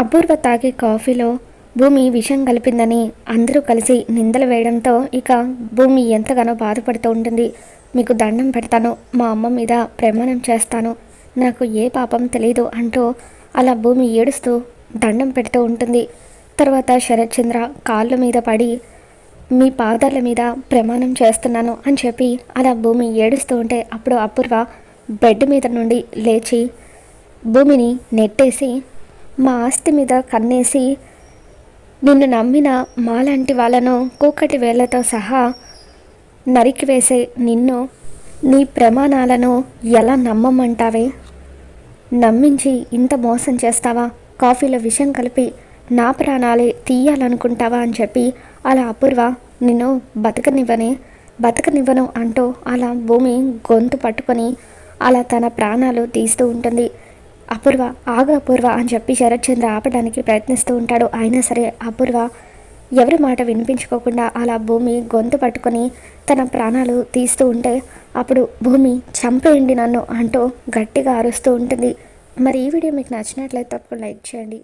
అపూర్వ తాగే కాఫీలో భూమి విషం కలిపిందని అందరూ కలిసి నిందలు వేయడంతో ఇక భూమి ఎంతగానో బాధపడుతూ ఉంటుంది. మీకు దండం పెడతాను మా అమ్మ మీద ప్రమాణం చేస్తాను. నాకు ఏ పాపం తెలియదు అంటూ అలా భూమి ఏడుస్తూ దండం పెడుతూ ఉంటుంది. తర్వాత శరత్చంద్ర కాళ్ళ మీద పడి మీ పాదాల మీద ప్రమాణం చేస్తున్నాను అని చెప్పి అలా భూమి ఏడుస్తూ ఉంటే అప్పుడు అపూర్వ బెడ్ మీద నుండి లేచి భూమిని నెట్టేసి మా ఆస్తి మీద కన్నేసి నిన్ను నమ్మిన మాలాంటి వాళ్ళను కూకటి వేళ్ళతో సహా నరికివేసే నిన్ను నీ ప్రమాణాలను ఎలా నమ్మమంటావే? నమ్మించి ఇంత మోసం చేస్తావా? కాఫీలో విషం కలిపి నా ప్రాణాలే తీయాలనుకుంటావా అని చెప్పి అలా అపూర్వ నిన్ను బతకనివ్వని బతకనివ్వను అంటూ అలా భూమి గొంతు పట్టుకొని అలా తన ప్రాణాలు తీస్తూ ఉంటుంది. అపూర్వ ఆగ అపూర్వ అని చెప్పి శరత్చంద్ర ఆపడానికి ప్రయత్నిస్తూ ఉంటాడు. అయినా సరే అపూర్వ ఎవరి మాట వినిపించుకోకుండా అలా భూమి గొంతు పట్టుకొని తన ప్రాణాలు తీస్తూ ఉంటే అప్పుడు భూమి చంపేయండి నన్ను అంటూ గట్టిగా అరుస్తూ ఉంటుంది. మరి ఈ వీడియో మీకు నచ్చినట్లయితే తప్పకుండా లైక్ చేయండి.